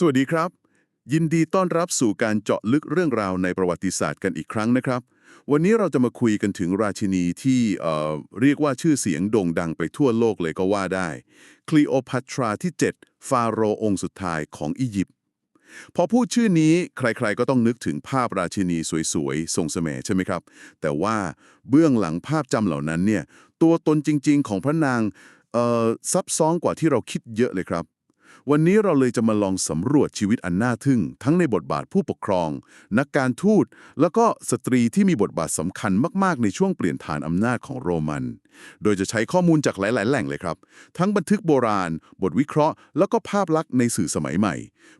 สวัสดีครับ ยินดีต้อนรับสู่การเจาะลึกเรื่องราวในประวัติศาสตร์กันอีกครั้งนะครับ วันนี้เราจะมาคุยกันถึงราชินีที่เอ่อเรียกว่าชื่อเสียงโด่งดังไปทั่วโลกเลยก็ว่าได้คลีโอพัตราที่ 7 ฟาโรองค์สุดท้ายของอียิปต์พอพูดชื่อนี้ใครๆก็ต้องนึกถึงภาพราชินีสวยๆ ทรงเสน่ห์ใช่ไหมครับ แต่ว่าเบื้องหลังภาพจำเหล่านั้นเนี่ยตัวตนจริงๆของพระนางซับซ้อนกว่าที่เราคิดเยอะเลยครับ วันนี้เราเลยจะมาลองสำรวจชีวิตอันน่าทึ่ง ทั้งในบทบาทผู้ปกครอง นักการทูต แล้วก็สตรีที่มีบทบาทสำคัญมากๆ ในช่วงเปลี่ยนฐานอำนาจของโรมัน โดยจะใช้ข้อมูลจากหลาย ๆ แหล่งเลยครับ ทั้งบันทึกโบราณ บทวิเคราะห์ แล้วก็ภาพลักษณ์ในสื่อสมัยใหม่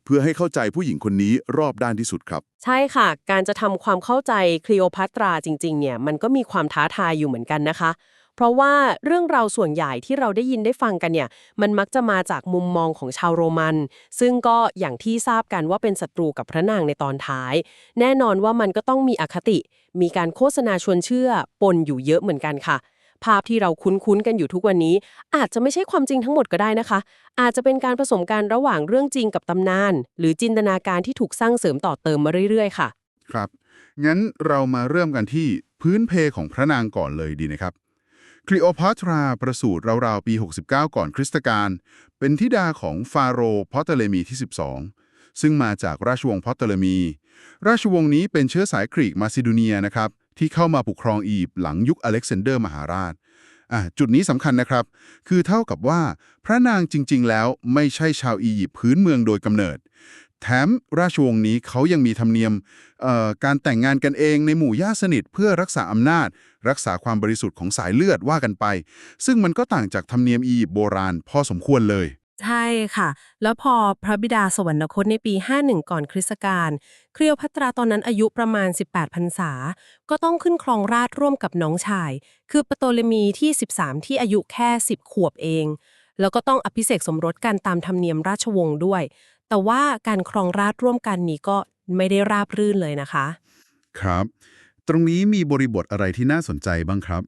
เพื่อให้เข้าใจผู้หญิงคนนี้รอบด้านที่สุดครับ ใช่ค่ะ การจะทำความเข้าใจคลีโอพัตราจริง ๆ เนี่ยมันก็มีความท้าทายอยู่เหมือนกันนะคะ เพราะว่าเรื่องราวส่วนใหญ่ที่เราได้ยินได้ฟังกันเนี่ย มันมักจะมาจากมุมมองของชาวโรมัน ซึ่งก็อย่างที่ทราบกันว่าเป็นศัตรูกับพระนางในตอนท้าย แน่นอนว่ามันก็ต้องมีอคติ มีการโฆษณาชวนเชื่อปนอยู่เยอะเหมือนกันค่ะภาพที่เราคุ้นๆกันอยู่ทุกวันนี้ อาจจะไม่ใช่ความจริงทั้งหมดก็ได้นะคะ อาจจะเป็นการผสมกันระหว่างเรื่องจริงกับตำนาน หรือจินตนาการที่ถูกสร้างเสริมต่อเติมมาเรื่อยๆ ค่ะ ครับ งั้นเรามาเริ่มกันที่พื้นเพของพระนางก่อนเลยดีนะครับ คลีโอพัตราประสูติราวๆ ปี 69 ก่อนคริสตกาลเป็นธิดาของฟาโรห์พอตเตเลมีที่ 12 ซึ่งมาจากราชวงศ์พอตเตเลมี ราชวงศ์นี้เป็นเชื้อสายกรีกมาซิโดเนียนะครับ ที่เข้ามาปกครองอียิปต์หลังยุคอเล็กซานเดอร์มหาราชอะจุดนี้สำคัญนะครับ คือเท่ากับว่าพระนางจริง ๆ แล้วไม่ใช่ชาวอียิปต์พื้นเมืองโดยกำเนิด แถมราชวงศ์นี้เขายังมีธรรมเนียมการแต่งงานกันเองในหมู่ญาติสนิทเพื่อรักษาอำนาจ รักษาความบริสุทธิ์ของสายเลือดว่ากันไป ซึ่งมันก็ต่างจากธรรมเนียมอียิปต์โบราณพอสมควรเลย ใช่ค่ะ แล้วพอพระบิดาสวรรคตในปี 51 ก่อนคริสตกาลเคลีโอพัตราตอนนั้นอายุประมาณ 18พรรษา ก็ต้องขึ้นครองราชร่วมกับน้องชาย คือปโตเลมีที่ 13 ที่อายุแค่ 10 ขวบเองแล้วก็ต้องอภิเษกสมรสกันตามธรรมเนียมราชวงศ์ด้วย แต่ว่าการครองราชร่วมกันนี้ก็ไม่ได้ราบรื่นเลยนะคะ ครับ ตรงนี้มีบริบทอะไรที่น่าสนใจบ้างครับ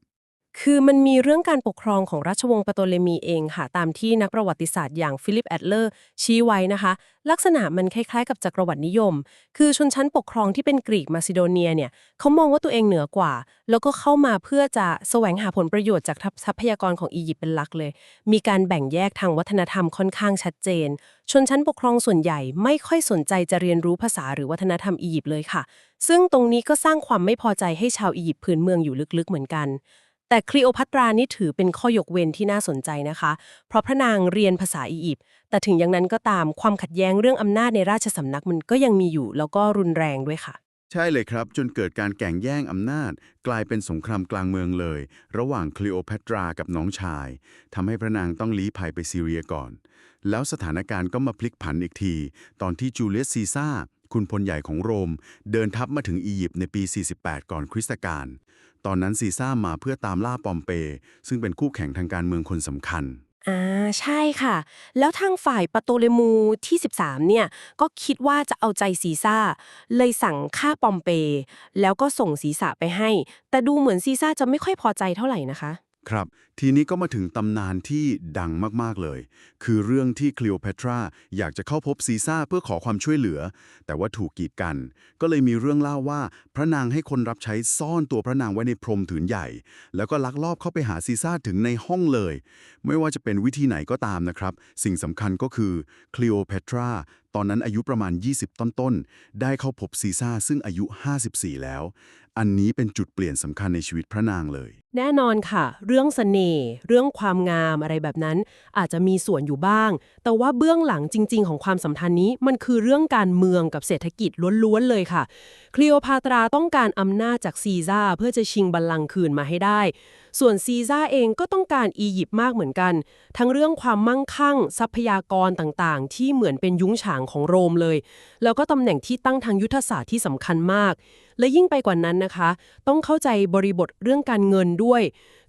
คือมันมีเรื่องการปกครองของราชวงศ์ปโตเลมีเองค่ะ ตามที่นักประวัติศาสตร์อย่างฟิลิปแอดเลอร์ชี้ไว้นะคะ ลักษณะมันคล้ายๆ กับจักรวรรดินิยม คือชนชั้นปกครองที่เป็นกรีกมาซิโดเนียเนี่ยเขามองว่าตัวเองเหนือกว่า แล้วก็เข้ามาเพื่อจะแสวงหาผลประโยชน์จากทรัพยากรของอียิปต์เป็นหลักเลย มีการแบ่งแยกทางวัฒนธรรมค่อนข้างชัดเจน ชนชั้นปกครองส่วนใหญ่ไม่ค่อยสนใจจะเรียนรู้ภาษาหรือวัฒนธรรมอียิปต์เลยค่ะ ซึ่งตรงนี้ก็สร้างความไม่พอใจให้ชาวอียิปต์พื้นเมืองอยู่ลึกๆเหมือนกัน แต่คลีโอพัตรานี่ถือเป็นข้อยกเว้นที่น่าสนใจนะคะ เพราะพระนางเรียนภาษาอียิปต์แต่ถึงอย่างนั้นก็ตามความขัดแย้งเรื่องอำนาจในราชสำนักมันก็ยังมีอยู่ แล้วก็รุนแรงด้วยค่ะ ใช่เลยครับ จนเกิดการแก่งแย่งอำนาจ กลายเป็นสงครามกลางเมืองเลย ระหว่างคลีโอพัตรากับน้องชายทำให้พระนางต้องลี้ภัยไปซีเรียก่อน แล้วสถานการณ์ก็มาพลิกผันอีกที ตอนที่จูเลียสซีซ่าคุณพลใหญ่ของโรม เดินทัพมาถึงอียิปต์ในปี 48 ก่อนคริสตกาล ตอนนั้นซีซ่ามาเพื่อตามล่าปอมเป ซึ่งเป็นคู่แข่งทางการเมืองคนสำคัญ อ่า ใช่ค่ะ แล้วทางฝ่ายปาโตเลมูที่ 13 เนี่ย ก็คิดว่าจะเอาใจซีซ่า เลยสั่งฆ่าปอมเป แล้วก็ส่งศีรษะไปให้ แต่ดูเหมือนซีซ่าจะไม่ค่อยพอใจเท่าไหร่นะคะ ครับ ทีนี้ก็มาถึงตำนานที่ดังมาก ๆ เลย คือเรื่องที่คลีโอพัตราอยากจะเข้าพบซีซ่าเพื่อขอความช่วยเหลือ แต่ว่าถูกกีดกัน ก็เลยมีเรื่องเล่าว่า พระนางให้คนรับใช้ซ่อนตัวพระนางไว้ในพรมถืนใหญ่ แล้วก็ลักลอบเข้าไปหาซีซ่าถึงในห้องเลย ไม่ว่าจะเป็นวิธีไหนก็ตามนะครับ สิ่งสำคัญก็คือคลีโอพัตรา อนนั้นอายุประมาณ 20 ต้นๆ ได้เข้าพบซีซ่าซึ่งอายุ 54 แล้ว อันนี้เป็นจุดเปลี่ยนสำคัญในชีวิตพระนางเลย แน่นอนค่ะ เรื่องเสน่ห์เรื่องความงามอะไรแบบนั้น อาจจะมีส่วนอยู่บ้าง แต่ว่าเบื้องหลังจริง ๆ ของความสัมพันธ์นี้มันคือเรื่องการเมืองกับเศรษฐกิจล้วนๆเลยค่ะ คลีโอพาตราต้องการอำนาจจากซีซ่าเพื่อจะชิงบัลลังก์คืนมาให้ได้ ส่วนซีซ่าเองก็ต้องการอียิปต์มากเหมือนกัน ทั้งเรื่องความมั่งคั่ง ทรัพยากรต่างๆ ที่เหมือนเป็นยุ้งฉางของโรมเลย แล้วก็ตำแหน่งที่ตั้งทางยุทธศาสตร์ที่สำคัญมาก และยิ่งไปกว่านั้นนะคะ ต้องเข้าใจบริบทเรื่องการเงินด้วย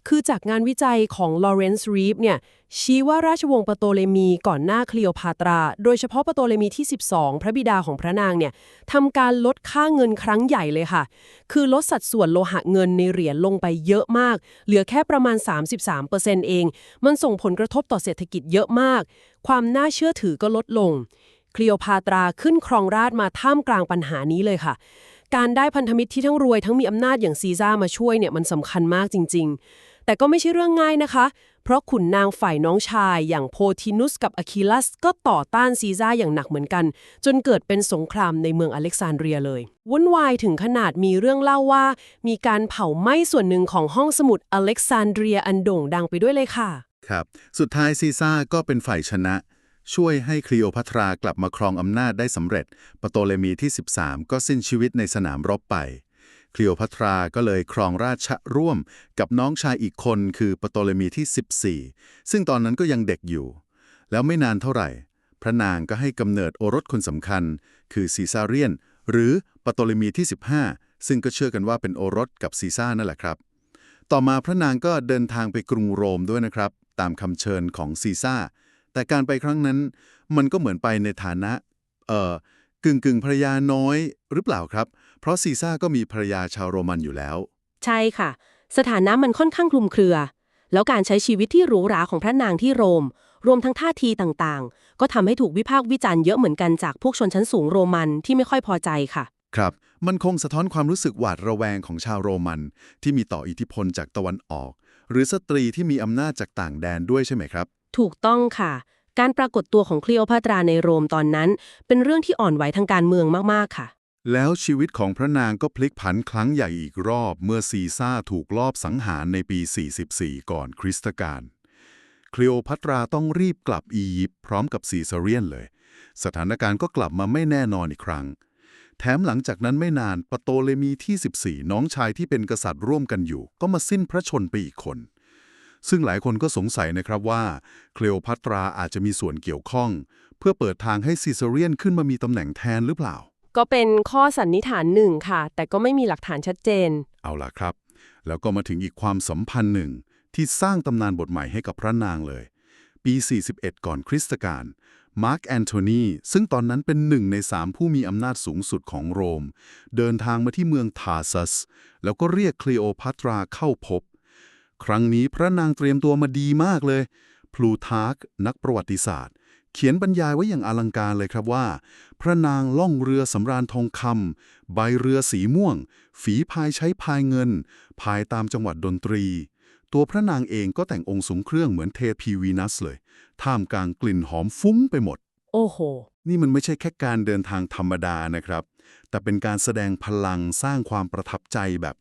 คือจากงานวิจัยของลอเรนซ์รีฟเนี่ยชี้ว่าราชวงศ์ปโตเลมีก่อนหน้าคลีโอพาตรา โดยเฉพาะปโตเลมีที่ 12 พระบิดาของพระนางเนี่ยทำการลดค่าเงินครั้งใหญ่เลยค่ะ คือลดสัดส่วนโลหะเงินในเหรียญลงไปเยอะมาก เหลือแค่ประมาณ 33%เอง มันส่งผลกระทบต่อเศรษฐกิจเยอะมาก ความน่าเชื่อถือก็ลดลง คลีโอพาตราขึ้นครองราชมาท่ามกลางปัญหานี้เลยค่ะ การได้พันธมิตรที่ทั้งรวยทั้งมีอำนาจอย่างซีซ่ามาช่วยเนี่ยมันสำคัญมากจริง ๆ แต่ก็ไม่ใช่เรื่องง่ายนะคะ เพราะขุนนางฝ่ายน้องชาย อย่างโพทินุสกับอะคิลัส ก็ต่อต้านซีซ่าอย่างหนักเหมือนกัน จนเกิดเป็นสงครามในเมืองอเล็กซานเดรียเลย วุ่นวายถึงขนาดมีเรื่องเล่าว่า มีการเผาไหม้ส่วนหนึ่งของห้องสมุดอเล็กซานเดรียอันโด่งดังไปด้วยเลยค่ะ ครับ สุดท้ายซีซ่าก็เป็นฝ่ายชนะ ช่วยให้คลีโอพัทรากลับมาครองอำนาจได้สำเร็จ ปโตเลมีที่ 13 ก็สิ้นชีวิตในสนามรบไป คลีโอพัทราก็เลยครองราชร่วมกับน้องชายอีกคนคือปโตเลมีที่ 14 ซึ่งตอนนั้นก็ยังเด็กอยู่ แล้วไม่นานเท่าไหร่ พระนางก็ให้กำเนิดโอรสคนสำคัญ คือซีซาเรียน หรือปโตเลมีที่ 15 ซึ่งก็เชื่อกันว่าเป็นโอรสกับซีซ่านั่นแหละครับ ต่อมาพระนางก็เดินทางไปกรุงโรมด้วยนะครับ ตามคำเชิญของซีซ่า แต่การไปครั้งนั้นมันก็เหมือนไปในฐานะเอ่อกึ่งกึ่งๆภรรยาน้อยหรือเปล่าครับ เพราะซีซ่าก็มีภรรยาชาวโรมันอยู่แล้ว ใช่ค่ะ สถานะมันค่อนข้างคลุมเครือ แล้วการใช้ชีวิตที่หรูหราของพระนางที่โรม รวมทั้งท่าทีต่างๆ ก็ทำให้ถูกวิพากษ์วิจารณ์เยอะเหมือนกันจากพวกชนชั้นสูงโรมันที่ไม่ค่อยพอใจค่ะ ครับ มันคงสะท้อนความรู้สึกหวาดระแวงของชาวโรมัน ที่มีต่ออิทธิพลจากตะวันออก หรือสตรีที่มีอำนาจจากต่างแดนด้วยใช่ไหมครับ ถูกต้องค่ะ การปรากฏตัวของคลีโอพัตราในโรมตอนนั้น เป็นเรื่องที่อ่อนไหวทางการเมืองมาก ๆ ค่ะ แล้วชีวิตของพระนางก็พลิกผันครั้งใหญ่อีกรอบ เมื่อซีซ่าถูกลอบสังหารในปี 44 ก่อนคริสตกาลคลีโอพัตราต้องรีบกลับอียิปต์พร้อมกับซีซาเรียนเลย สถานการณ์ก็กลับมาไม่แน่นอนอีกครั้ง แถมหลังจากนั้นไม่นานปโตเลมีที่ 14 น้องชายที่เป็นกษัตริย์ร่วมกันอยู่ ก็มาสิ้นพระชนไปอีกคน ซึ่งหลายคนก็สงสัยนะครับว่าคลีโอพัตราอาจจะมีส่วนเกี่ยวข้อง เพื่อเปิดทางให้ซีซาเรียนขึ้นมามีตำแหน่งแทนหรือเปล่า ก็เป็นข้อสันนิษฐานหนึ่งค่ะ แต่ก็ไม่มีหลักฐานชัดเจน เอาล่ะครับ แล้วก็มาถึงอีกความสัมพันธ์หนึ่ง ที่สร้างตำนานบทใหม่ให้กับพระนางเลย ปี 41 ก่อนคริสตกาลมาร์กแอนโทนีซึ่งตอนนั้นเป็นหนึ่งในสามผู้มีอำนาจสูงสุดของโรม เดินทางมาที่เมืองทาซัส แล้วก็เรียกคลีโอพัตราเข้าพบ ครั้งนี้พระนางเตรียมตัวมาดีมากเลย พลูทาร์กนักประวัติศาสตร์ เขียนบรรยายไว้อย่างอลังการเลยครับว่า พระนางล่องเรือสำราญทองคำใบเรือสีม่วง ฝีพายใช้พายเงิน พายตามจังหวัดดนตรี ตัวพระนางเองก็แต่งองค์สูงเครื่องเหมือนเทพีวีนัสเลย ท่ามกลางกลิ่นหอมฟุ้งไปหมด โอ้โห นี่มันไม่ใช่แค่การเดินทางธรรมดานะครับ แต่เป็นการแสดงพลังสร้างความประทับใจแบบ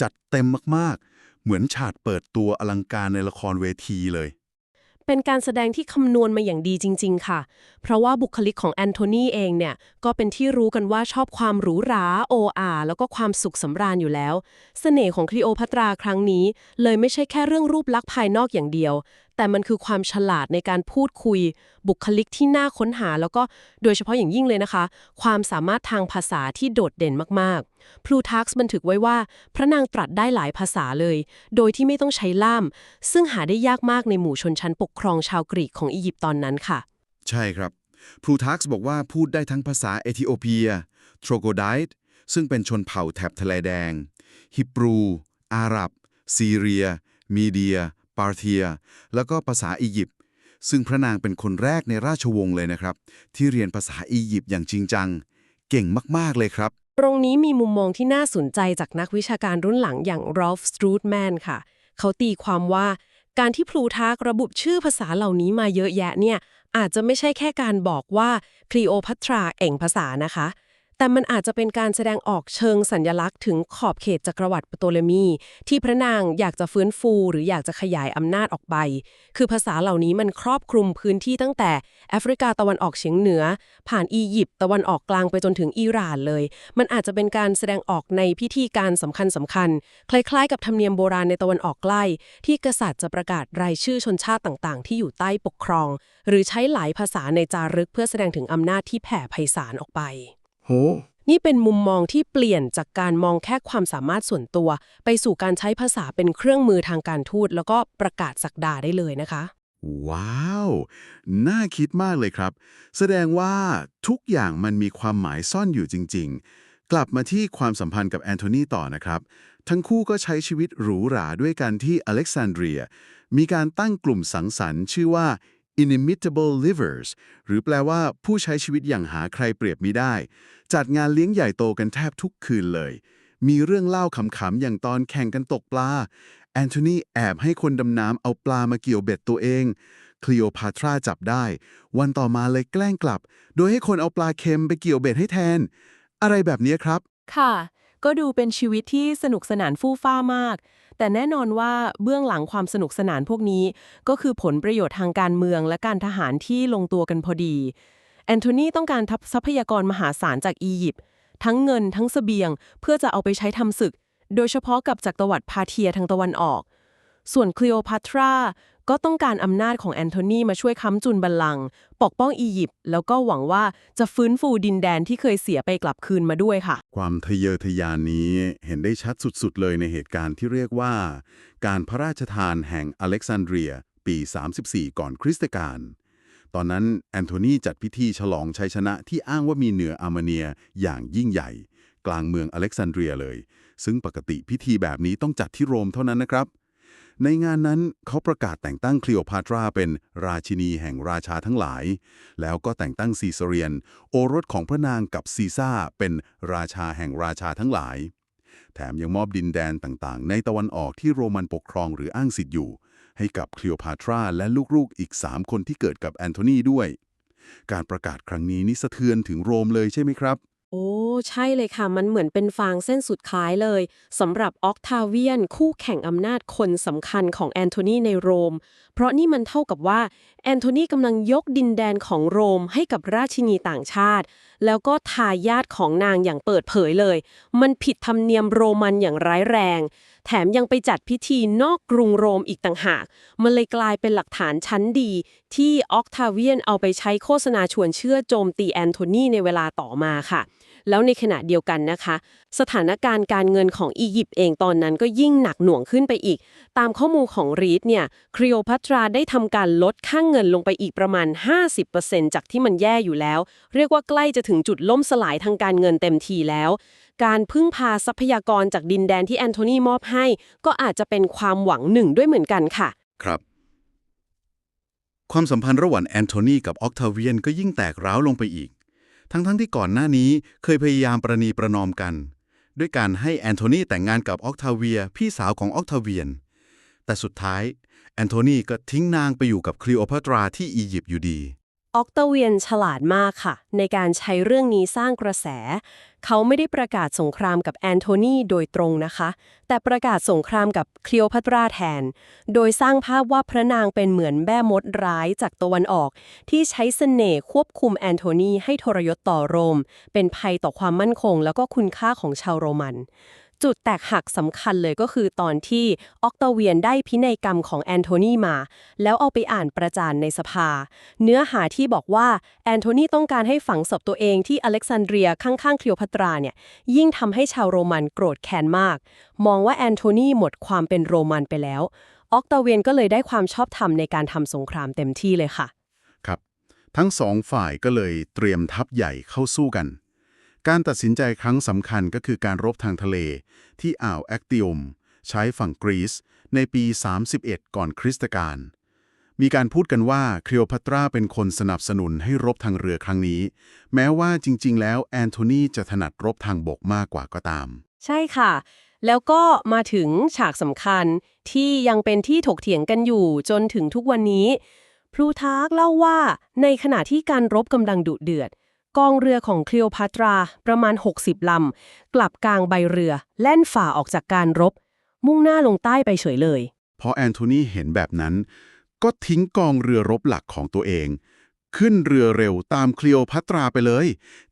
จัดเต็มมากๆ เหมือนฉากเปิดตัวอลังการในละครเวทีเลย เป็นการแสดงที่คำนวณมาอย่างดีจริง ๆ ค่ะ เพราะว่าบุคลิกของแอนโทนีเองเนี่ยก็เป็นที่รู้กันว่าชอบความหรูหราโออาแล้วก็ความสุขสำราญอยู่แล้วเสน่ห์ของคลีโอพัตราครั้งนี้ เลยไม่ใช่แค่เรื่องรูปลักษณ์ภายนอกอย่างเดียว แต่มันคือความฉลาดในการพูดคุย บุคลิกที่น่าค้นหา แล้วก็โดยเฉพาะอย่างยิ่งเลยนะคะ ความสามารถทางภาษาที่โดดเด่นมากๆพลูทักซ์บันทึกไว้ว่า พระนางตรัสได้หลายภาษาเลย โดยที่ไม่ต้องใช้ล่าม ซึ่งหาได้ยากมากในหมู่ชนชั้นปกครองชาวกรีกของอียิปต์ตอนนั้นค่ะ ใช่ครับพลูทักซ์บอกว่าพูดได้ทั้งภาษาเอธิโอเปียโทรโกไดต์ซึ่งเป็นชนเผ่าแถบทะเลแดง ฮิบรู อาหรับ ซีเรีย มีเดีย ปาร์เทีย แล้วก็ภาษาอียิปต์ซึ่งพระนางเป็นคนแรกในราชวงศ์เลยนะครับ ที่เรียนภาษาอียิปต์อย่างจริงจัง เก่งมาก ๆ เลยครับ ตรงนี้มีมุมมองที่น่าสนใจจากนักวิชาการรุ่นหลังอย่าง Ralph Strutman ค่ะ เขาตีความว่าการที่พลูทาร์กระบุชื่อภาษาเหล่านี้มาเยอะแยะเนี่ยอาจจะไม่ใช่แค่การบอกว่าคลีโอพัตราเอ่งภาษานะคะ แต่มันอาจจะเป็นการแสดงออกเชิงสัญญลักษณ์ถึงขอบเขตจักรวรรดิปโตเลมี ที่พระนางอยากจะฟื้นฟูหรืออยากจะขยายอำนาจออกไป คือภาษาเหล่านี้มันครอบคลุมพื้นที่ตั้งแต่แอฟริกาตะวันออกเฉียงเหนือ ผ่านอียิปต์ตะวันออกกลางไปจนถึงอิหร่านเลย มันอาจจะเป็นการแสดงออกในพิธีการสำคัญสำคัญๆคล้ายๆ กับธรรมเนียมโบราณในตะวันออกใกล้ ที่กษัตริย์จะประกาศรายชื่อชนชาติต่างๆ ที่อยู่ใต้ปกครอง หรือใช้หลายภาษาในจารึกเพื่อแสดงถึงอำนาจที่แผ่ไพศาลออกไป โห นี่เป็นมุมมองที่เปลี่ยนจากการมองแค่ความสามารถส่วนตัว ไปสู่การใช้ภาษาเป็นเครื่องมือทางการทูต แล้วก็ประกาศสักดาได้เลยนะคะ ว้าว น่าคิดมากเลยครับ แสดงว่าทุกอย่างมันมีความหมายซ่อนอยู่จริง ๆ กลับมาที่ความสัมพันธ์กับแอนโทนีต่อนะครับ ทั้งคู่ก็ใช้ชีวิตหรูหราด้วยกันที่อเล็กซานเดรีย มีการตั้งกลุ่มสังสรรค์ชื่อว่า inimitable livers หรือแปลว่าผู้ใช้ชีวิตอย่างหาใครเปรียบมิได้ จัดงานเลี้ยงใหญ่โตกันแทบทุกคืนเลย มีเรื่องเล่าขำๆ อย่างตอนแข่งกันตกปลา แอนโทนีแอบให้คนดำน้ำเอาปลามาเกี่ยวเบ็ดตัวเอง คลีโอพาตราจับได้ วันต่อมาเลยแกล้งกลับ โดยให้คนเอาปลาเค็มไปเกี่ยวเบ็ดให้แทน อะไรแบบนี้ครับ ค่ะ ก็ดูเป็นชีวิตที่สนุกสนานฟู่ฟ้ามาก แต่แน่นอนว่าเบื้องหลังความสนุกสนานพวกนี้ ก็คือผลประโยชน์ทางการเมืองและการทหารที่ลงตัวกันพอดี แอนโทนีต้องการทัพทรัพยากรมหาศาลจากอียิปต์ทั้งเงินทั้งเสบียง เพื่อจะเอาไปใช้ทำศึก โดยเฉพาะกับจักรวรรดิพาเทียทางตะวันออก ส่วนคลีโอพัตรา ก็ต้องการอำนาจของแอนโทนีมาช่วยค้ำจุนบัลลังก์ปกป้องอียิปต์แล้วก็หวังว่าจะฟื้นฟูดินแดนที่เคยเสียไปกลับคืนมาด้วยค่ะ ความทะเยอทะยานนี้เห็นได้ชัดสุดๆ เลยในเหตุการณ์ที่เรียกว่า การพระราชทานแห่งอเล็กซานเดรีย ปี 34 ก่อนคริสตกาลตอนนั้นแอนโทนีจัดพิธีฉลองชัยชนะที่อ้างว่ามีเหนืออาร์เมเนียอย่างยิ่งใหญ่ กลางเมืองอเล็กซานเดรียเลย ซึ่งปกติพิธีแบบนี้ต้องจัดที่โรมเท่านั้นนะครับ ในงานนั้นเขาประกาศแต่งตั้งคลีโอพาตราเป็นราชินีแห่งราชาทั้งหลาย แล้วก็แต่งตั้งซีซเรียน โอรสของพระนางกับซีซ่าเป็นราชาแห่งราชาทั้งหลาย แถมยังมอบดินแดนต่างๆ ในตะวันออกที่โรมันปกครองหรืออ้างสิทธิ์อยู่ ให้กับคลีโอพาตราและลูกๆอีก 3 คนที่เกิดกับแอนโทนีด้วย การประกาศครั้งนี้นี่สะเทือนถึงโรมเลยใช่ไหมครับ โอ้ ใช่เลยค่ะ มันเหมือนเป็นฟางเส้นสุดท้ายเลยสำหรับออกทาเวียน คู่แข่งอำนาจคนสำคัญของแอนโทนีในโรม เพราะนี่มันเท่ากับว่า แอนโทนีกำลังยกดินแดนของโรมให้กับราชินีต่างชาติ แล้วก็ทายาทของนางอย่างเปิดเผยเลย มันผิดธรรมเนียมโรมันอย่างร้ายแรง แถมยังไปจัดพิธีนอกกรุงโรมอีกต่างหาก มันเลยกลายเป็นหลักฐานชั้นดี ที่ออกทาเวียนเอาไปใช้โฆษณาชวนเชื่อโจมตีแอนโทนีในเวลาต่อมาค่ะ แล้วในขณะเดียวกันนะคะ สถานการณ์การเงินของอียิปต์เองตอนนั้นก็ยิ่งหนักหน่วงขึ้นไปอีก ตามข้อมูลของรีดเนี่ยครีโอพัตราได้ทำการลดค่างเงินลงไปอีกประมาณ 50%จากที่มันแย่อยู่แล้ว เรียกว่าใกล้จะถึงจุดล่มสลายทางการเงินเต็มทีแล้ว การพึ่งพาทรัพยากรจากดินแดนที่แอนโทนีมอบให้ ก็อาจจะเป็นความหวังหนึ่งด้วยเหมือนกันค่ะ ครับความสัมพันธ์ระหว่างแอนโทนีกับออกทาเวียนก็ยิ่งแตกร้าวลงไปอีก ทั้งๆทที่ก่อนหน้านี้เคยพยายามประนีประนอมกัน ด้วยการให้แอนโทนีแต่งงานกับออกทาเวียพี่สาวของออกทาเวียน แต่สุดท้ายแอนโทนีก็ทิ้งนางไปอยู่กับคลีโอพัตราที่อียิปต์อยู่ดี ออกตเวียนฉลาดมากค่ะ ในการใช้เรื่องนี้สร้างกระแส เขาไม่ได้ประกาศสงครามกับแอนโทนีโดยตรงนะคะ แต่ประกาศสงครามกับคลีโอพัตราแทน โดยสร้างภาพว่าพระนางเป็นเหมือนแม่มดร้ายจากตะวันออก ที่ใช้เสน่ห์ควบคุมแอนโทนีให้ทรยศต่อโรม เป็นภัยต่อความมั่นคง แล้วก็คุณค่าของชาวโรมัน จุดแตกหักสำคัญเลยก็คือตอนที่ออกตเวียนได้พินัยกรรมของแอนโทนีมา แล้วเอาไปอ่านประจานในสภา เนื้อหาที่บอกว่าแอนโทนีต้องการให้ฝังศพตัวเองที่อเล็กซานเดรียข้างๆคลีโอพัตราเนี่ยยิ่งทำให้ชาวโรมันโกรธแค้นมาก มองว่าแอนโทนีหมดความเป็นโรมันไปแล้ว ออกตเวียนก็เลยได้ความชอบธรรมในการทำสงครามเต็มที่เลยค่ะ ครับ ทั้งสองฝ่ายก็เลยเตรียมทัพใหญ่เข้าสู้กัน การตัดสินใจครั้งสำคัญก็คือการรบทางทะเล ที่อ่าวแอคติอมใช้ฝั่งกรีซในปี 31 ก่อนคริสตกาลมีการพูดกันว่าคลีโอพัตราเป็นคนสนับสนุนให้รบทางเรือครั้งนี้ แม้ว่าจริง ๆ แล้วแอนโทนีจะถนัดรบทางบกมากกว่าก็ตาม ใช่ค่ะ แล้วก็มาถึงฉากสำคัญที่ยังเป็นที่ถกเถียงกันอยู่จนถึงทุกวันนี้ พลูทาร์กเล่าว่าในขณะที่การรบกำลังดุเดือด กองเรือของคลีโอพัตราประมาณ 60 ลำ กลับกลางใบเรือ แล่นฝ่าออกจากการรบ มุ่งหน้าลงใต้ไปเฉยเลย พอแอนโทนีเห็นแบบนั้น ก็ทิ้งกองเรือรบหลักของตัวเอง ขึ้นเรือเร็วตามคลีโอพัตราไปเลย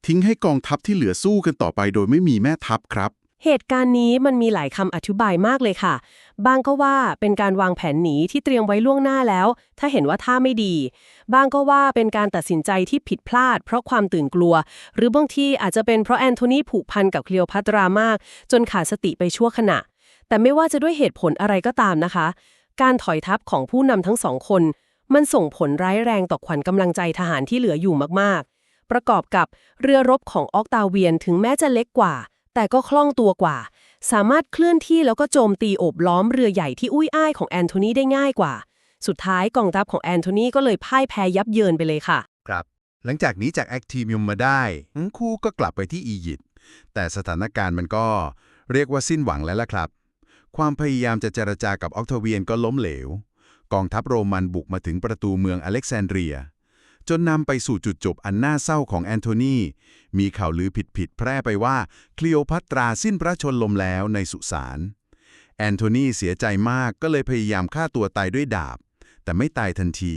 ทิ้งให้กองทัพที่เหลือสู้กันต่อไปโดยไม่มีแม่ทัพครับ เหตุการณ์นี้มันมีหลายคำอธิบายมากเลยค่ะ บางก็ว่าเป็นการวางแผนหนีที่เตรียมไว้ล่วงหน้าแล้ว ถ้าเห็นว่าท่าไม่ดี บางก็ว่าเป็นการตัดสินใจที่ผิดพลาด เพราะความตื่นกลัว หรือบางทีอาจจะเป็นเพราะแอนโทนีผูกพันกับเคลีโอพัตรามาก จนขาดสติไปชั่วขณะ แต่ไม่ว่าจะด้วยเหตุผลอะไรก็ตามนะคะ การถอยทัพของผู้นำทั้งสองคน มันส่งผลร้ายแรงต่อขวัญกำลังใจทหารที่เหลืออยู่มากๆ ประกอบกับเรือรบของออกตาเวียนถึงแม้จะเล็กกว่า แต่ก็คล่องตัวกว่า สามารถเคลื่อนที่แล้วก็โจมตีโอบล้อมเรือใหญ่ที่อุ้ยอ้ายของแอนโทนีได้ง่ายกว่า สุดท้ายกองทัพของแอนโทนีก็เลยพ่ายแพ้ยับเยินไปเลยค่ะ ครับ หลังจากนี้จากแอคทีมิมมาได้ทั้งคู่ก็กลับไปที่อียิปต์แต่สถานการณ์มันก็เรียกว่าสิ้นหวังแล้วล่ะครับ ความพยายามจะเจรจากับออกโทเวียนก็ล้มเหลว กองทัพโรมันบุกมาถึงประตูเมืองอเล็กซานเดรีย จนนำไปสู่จุดจบอันน่าเศร้าของแอนโทนี มีข่าวลือผิดๆแพร่ไปว่าคลีโอพัตราสิ้นพระชนลมแล้วในสุสาน แอนโทนีเสียใจมากก็เลยพยายามฆ่าตัวตายด้วยดาบ แต่ไม่ตายทันที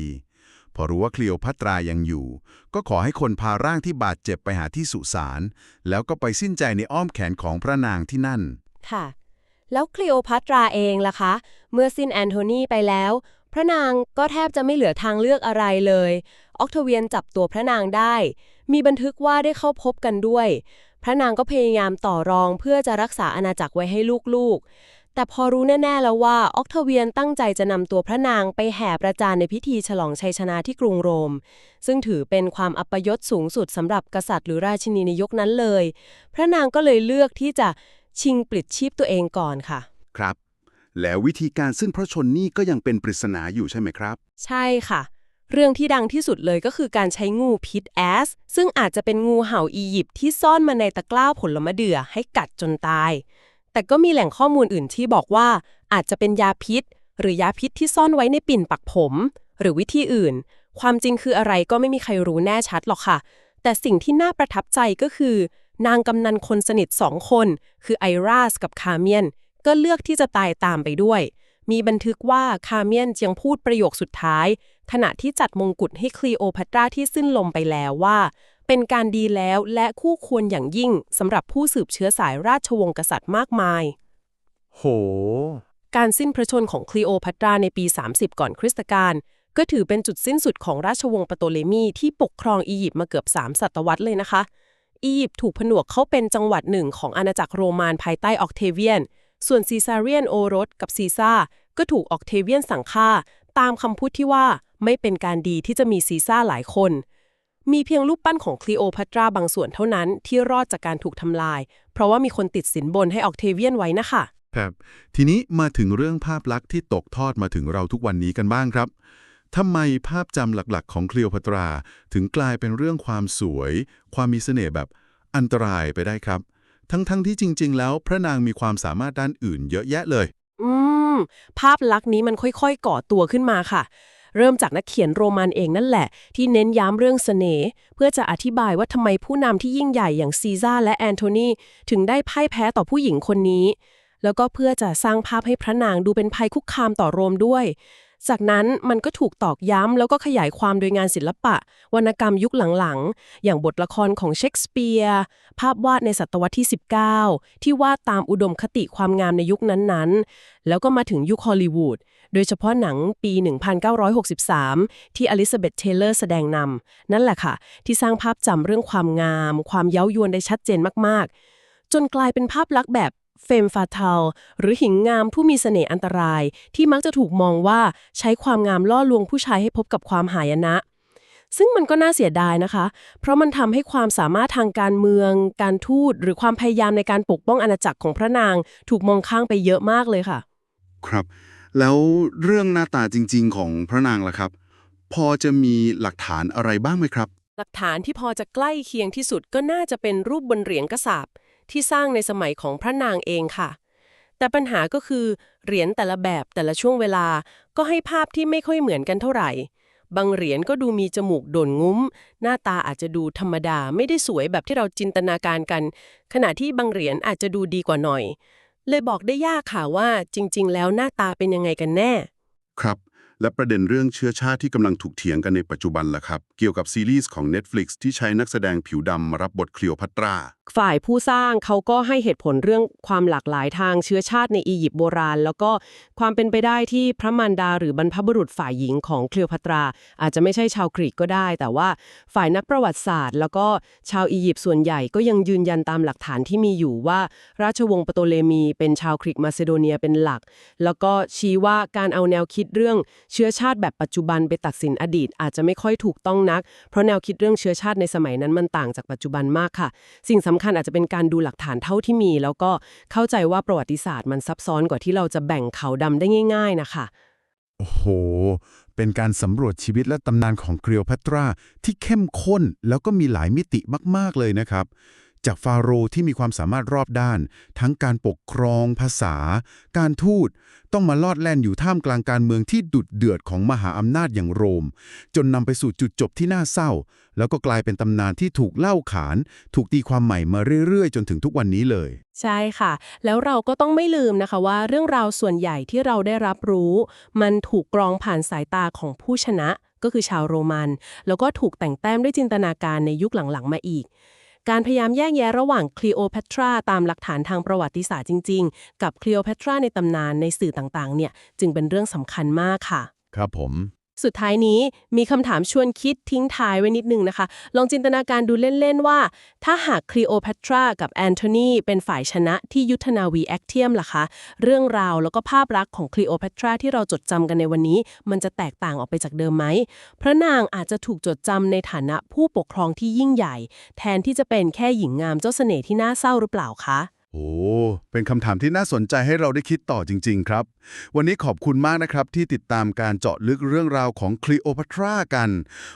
พอรู้ว่าคลีโอพัตรายังอยู่ ก็ขอให้คนพาร่างที่บาดเจ็บไปหาที่สุสาน แล้วก็ไปสิ้นใจในอ้อมแขนของพระนางที่นั่น ค่ะ แล้วคลีโอพัตราเองล่ะคะ เมื่อสิ้นแอนโทนีไปแล้ว พระนางก็แทบจะไม่เหลือทางเลือกอะไรเลย ออกทเวียนจับตัวพระนางได้ มีบันทึกว่าได้เข้าพบกันด้วย พระนางก็พยายามต่อรองเพื่อจะรักษาอาณาจักรไว้ให้ลูกๆ แต่พอรู้แน่ๆแล้วว่าออกทเวียนตั้งใจจะนำตัวพระนางไปแห่ประจานในพิธีฉลองชัยชนะที่กรุงโรม ซึ่งถือเป็นความอัปยศสูงสุดสำหรับกษัตริย์หรือราชินีในยุคนั้นเลย พระนางก็เลยเลือกที่จะชิงปลิดชีพตัวเองก่อนค่ะ ครับ แล้ววิธีการสิ้นพระชนนี่ก็ยังเป็นปริศนาอยู่ใช่ไหมครับ ใช่ค่ะ เรื่องที่ดังที่สุดเลยก็คือการใช้งูพิษแอส ซึ่งอาจจะเป็นงูเห่าอียิปต์ที่ซ่อนมาในตะกร้าผลมะเดื่อให้กัดจนตาย แต่ก็มีแหล่งข้อมูลอื่นที่บอกว่าอาจจะเป็นยาพิษ หรือยาพิษที่ซ่อนไว้ในปิ่นปักผม หรือวิธีอื่น ความจริงคืออะไรก็ไม่มีใครรู้แน่ชัดหรอกค่ะ แต่สิ่งที่น่าประทับใจก็คือ นางกำนันคนสนิทสองคน คือไอราสกับคาเมียน ก็เลือกที่จะตายตามไปด้วย มีบันทึกว่าคาเมียนยังพูดประโยคสุดท้าย ขณะที่จัดมงกุฎให้คลีโอพัตราที่สิ้นลมไปแล้วว่า เป็นการดีแล้วและคู่ควรอย่างยิ่งสำหรับผู้สืบเชื้อสายราชวงศ์กษัตริย์มากมาย โห การสิ้นพระชนของคลีโอพัตราในปี 30 ก่อนคริสตกาลก็ถือเป็นจุดสิ้นสุดของราชวงศ์ปโตเลมีที่ปกครองอียิปต์มาเกือบ 3 ศตวรรษเลยนะคะ อียิปต์ถูกผนวกเข้าเป็นจังหวัดหนึ่งของอาณาจักรโรมันภายใต้ออกเทเวียน ส่วนซีซาเรียนโอรสกับซีซ่าก็ถูกออกเทเวียนสั่งฆ่า ตามคำพูดที่ว่าไม่เป็นการดีที่จะมีซีซ่าหลายคน มีเพียงรูปปั้นของคลีโอพัตราบางส่วนเท่านั้นที่รอดจากการถูกทำลาย เพราะว่ามีคนติดสินบนให้ออกเทเวียนไว้นะคะครับทีนี้มาถึงเรื่องภาพลักษณ์ที่ตกทอดมาถึงเราทุกวันนี้กันบ้างครับทำไมภาพจำหลักๆ ของคลีโอพัตรา ถึงกลายเป็นเรื่องความสวย ความมีเสน่ห์แบบอันตรายไปได้ครับ ทั้งๆทที่จริง ๆ แล้วพระนางมีความสามารถด้านอื่นเยอะแยะเลย อืม ภาพลักษณ์นี้มันค่อยๆ ก่อตัวขึ้นมาค่ะ เริ่มจากนักเขียนโรมันเองนั่นแหละ ที่เน้นย้ำเรื่องเสน่ห์เพื่อจะอธิบายว่าทำไมผู้นำที่ยิ่งใหญ่อย่างซีซ่าและแอนโทนีถึงได้พ่ายแพ้ต่อผู้หญิงคนนี้ แล้วก็เพื่อจะสร้างภาพให้พระนางดูเป็นภัยคุกคามต่อโรมด้วย จากนั้นมันก็ถูกตอกย้ำแล้วก็ขยายความโดยงานศิลปะ วรรณกรรมยุคหลังๆ อย่างบทละครของเชคสเปียร์ ภาพวาดในศตวรรษที่ 19 ที่วาดตามอุดมคติความงามในยุคนั้นๆ แล้วก็มาถึงยุคฮอลลีวูดโดยเฉพาะหนังปี 1963 ที่อลิซาเบธเทเลอร์แสดงนำนั่นแหละค่ะ ที่สร้างภาพจำเรื่องความงาม ความเย้ายวนได้ชัดเจนมากๆ จนกลายเป็นภาพลักษณ์แบบ เฟมฟาทัลหรือหิงงามผู้มีเสน่ห์อันตราย ที่มักจะถูกมองว่าใช้ความงามล่อลวงผู้ชายให้พบกับความหายนะ ซึ่งมันก็น่าเสียดายนะคะ เพราะมันทำให้ความสามารถทางการเมือง การทูต หรือความพยายามในการปกป้องอาณาจักรของพระนาง ถูกมองข้างไปเยอะมากเลยค่ะ ครับ แล้วเรื่องหน้าตาจริง ๆ ของพระนางล่ะครับ พอจะมีหลักฐานอะไรบ้างไหมครับ หลักฐานที่พอจะใกล้เคียงที่สุดก็น่าจะเป็นรูปบนเหรียญกระสาบ ที่สร้างในสมัยของพระนางเองค่ะ แต่ปัญหาก็คือ เหรียญแต่ละแบบแต่ละช่วงเวลาก็ให้ภาพที่ไม่ค่อยเหมือนกันเท่าไหร่ บางเหรียญก็ดูมีจมูกโด่นงุ้ม หน้าตาอาจจะดูธรรมดาไม่ได้สวยแบบที่เราจินตนาการกัน ขณะที่บางเหรียญอาจจะดูดีกว่าหน่อย เลยบอกได้ยากค่ะว่าจริง ๆ แล้วหน้าตาเป็นยังไงกันแน่ ครับและประเด็นเรื่องเชื้อชาติที่กำลังถูกเถียงกันในปัจจุบันล่ะครับ เกี่ยวกับซีรีส์ของ Netflix ที่ใช้นักแสดงผิวดำมารับบทคลีโอพัตรา ฝ่ายผู้สร้างเขาก็ให้เหตุผลเรื่องความหลากหลายทางเชื้อชาติในอียิปต์โบราณ แล้วก็ความเป็นไปได้ที่พระมารดาหรือบรรพบุรุษฝ่ายหญิงของเคลีโอพัตรา อาจจะไม่ใช่ชาวกรีกก็ได้ แต่ว่าฝ่ายนักประวัติศาสตร์ แล้วก็ชาวอียิปต์ส่วนใหญ่ก็ยังยืนยันตามหลักฐานที่มีอยู่ว่า ราชวงศ์ปโตเลมีเป็นชาวกรีกมาซิโดเนียเป็นหลัก แล้วก็ชี้ว่าการเอาแนวคิดเรื่องเชื้อชาติแบบปัจจุบันไปตัดสินอดีต อาจจะไม่ค่อยถูกต้องนัก เพราะแนวคิดเรื่องเชื้อชาติในสมัยนั้นมันต่างจากปัจจุบันมากค่ะ สิ่งสำคัญอาจจะเป็นการดูหลักฐานเท่าที่มี แล้วก็เข้าใจว่าประวัติศาสตร์มันซับซ้อนกว่าที่เราจะแบ่งเขาวดำได้ง่าย ๆนะคะโอ้โห เป็นการสำรวจชีวิตและตำนานของคลีโอพัตราที่เข้มข้นแล้วก็มีหลายมิติมาก ๆ เลยนะครับ จากฟาโรห์ที่มีความสามารถรอบด้าน ทั้งการปกครอง ภาษา การทูตต้องมาลอดแล่นอยู่ท่ามกลางการเมืองที่ดุดเดือดของมหาอำนาจอย่างโรม จนนำไปสู่จุดจบที่น่าเศร้า แล้วก็กลายเป็นตำนานที่ถูกเล่าขาน ถูกตีความใหม่มาเรื่อยๆ จนถึงทุกวันนี้เลย ใช่ค่ะ แล้วเราก็ต้องไม่ลืมนะคะว่า เรื่องราวส่วนใหญ่ที่เราได้รับรู้ มันถูกกรองผ่านสายตาของผู้ชนะก็คือชาวโรมัน แล้วก็ถูกแต่งแต้มด้วยจินตนาการในยุคหลังๆ มาอีก การพยายามแยกแยะระหว่างคลีโอแพทราตามหลักฐานทางประวัติศาสตร์จริง ๆ กับคลีโอแพทราในตำนานในสื่อต่างๆ เนี่ยจึงเป็นเรื่องสำคัญมากค่ะ ครับผม สุดท้ายนี้มีคำถามชวนคิดทิ้งท้ายไว้นิดนึงนะคะ ลองจินตนาการดูเล่น ๆ ว่า ถ้าหากคลีโอพัตรากับแอนโทนีเป็นฝ่ายชนะที่ยุทธนาวีแอคเทียมล่ะคะ เรื่องราวแล้วก็ภาพลักษณ์ของคลีโอพัตราที่เราจดจำกันในวันนี้ มันจะแตกต่างออกไปจากเดิมไหม พระนางอาจจะถูกจดจำในฐานะผู้ปกครองที่ยิ่งใหญ่ แทนที่จะเป็นแค่หญิงงามเจ้าเสน่ห์ที่น่าเศร้าหรือเปล่าคะ โอ้ เป็นคำถามที่น่าสนใจให้เราได้คิดต่อจริง ๆ ครับ วันนี้ขอบคุณมากนะครับที่ติดตามการเจาะลึกเรื่องราวของคลีโอพัตรากัน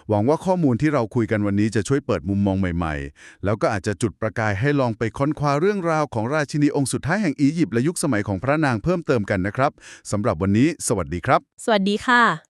หวังว่าข้อมูลที่เราคุยกันวันนี้จะช่วยเปิดมุมมองใหม่ๆ แล้วก็อาจจะจุดประกายให้ลองไปค้นคว้าเรื่องราวของราชินีองค์สุดท้ายแห่งอียิปต์และยุคสมัยของพระนางเพิ่มเติมกันนะครับสำหรับวันนี้ สวัสดีครับ สวัสดีค่ะ